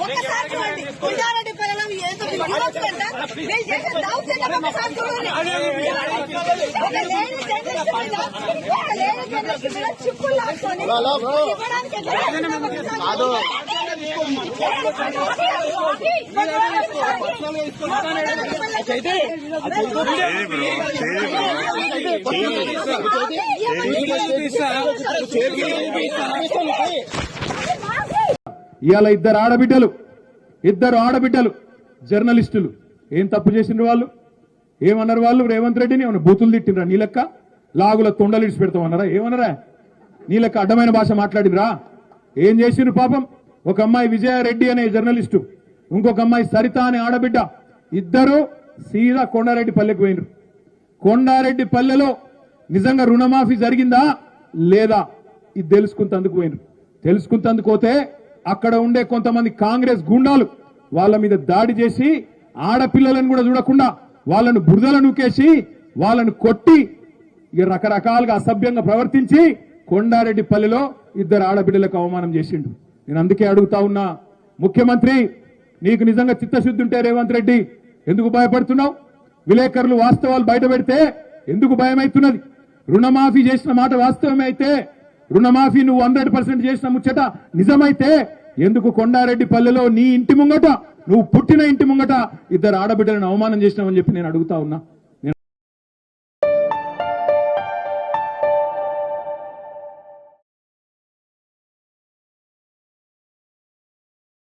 ఒక్కసారి చూడండి కొండారెడ్డి పిల్లలు ఏదో విరోధులంట వీళ్ళు చేసే దౌర్జన్యం ఒకసారి చూడండి ఒక లాక్కొని ఇవ్వడానికి ఇవాళ ఇద్దరు ఆడబిడ్డలు ఇద్దరు ఆడబిడ్డలు జర్నలిస్టులు. ఏం తప్పు చేసిండ్రు వాళ్ళు? ఏమన్నారు వాళ్ళు? రేవంత్ రెడ్డిని ఏమన్నా బూతులు తిట్టినరా నీ లెక్క లాగుల తొండలు ఇడిచి పెడతామన్నారా? ఏమన్నారా? నీ లెక్క అడ్డమైన భాష మాట్లాడినరా ఏం చేసిండ్రు పాపం? ఒక అమ్మాయి విజయారెడ్డి అనే జర్నలిస్టు ఇంకొక అమ్మాయి సరిత అనే ఆడబిడ్డ. ఇద్దరు సీదా కొండారెడ్డి పల్లెకు పోయినరు కొండారెడ్డి పల్లెలో నిజంగా రుణమాఫీ జరిగిందా? లేదా? ఇది తెలుసుకుంటందుకు పోయినరు. తెలుసుకుంటందుకు పోతే అక్కడ ఉండే కొంతమంది కాంగ్రెస్ గుండాలు వాళ్ళ మీద దాడి చేసి ఆడపిల్లలను కూడా చూడకుండా వాళ్ళను బురదలు నూకేసి వాళ్ళను కొట్టి ఇక రకరకాలుగా అసభ్యంగా ప్రవర్తించి కొండారెడ్డి పల్లెలో ఇద్దరు ఆడబిడ్డలకు అవమానం చేసిండు నేను అందుకే అడుగుతా ఉన్నా ముఖ్యమంత్రి నీకు నిజంగా చిత్తశుద్ధి ఉంటే రేవంత్ రెడ్డి ఎందుకు భయపడుతున్నావు? విలేకరులు వాస్తవాలు బయట పెడితే ఎందుకు భయమైతున్నది? రుణమాఫీ చేసిన మాట వాస్తవమే అయితే రుణమాఫీ నువ్వు హండ్రెడ్ పర్సెంట్ చేసిన ముచ్చట నిజమైతే ఎందుకు కొండారెడ్డి పల్లెలో నీ ఇంటి ముంగట నువ్వు పుట్టిన ఇంటి ముంగట ఇద్దరు ఆడబిడ్డలను అవమానం చేసినావని చెప్పి నేను అడుగుతా ఉన్నా.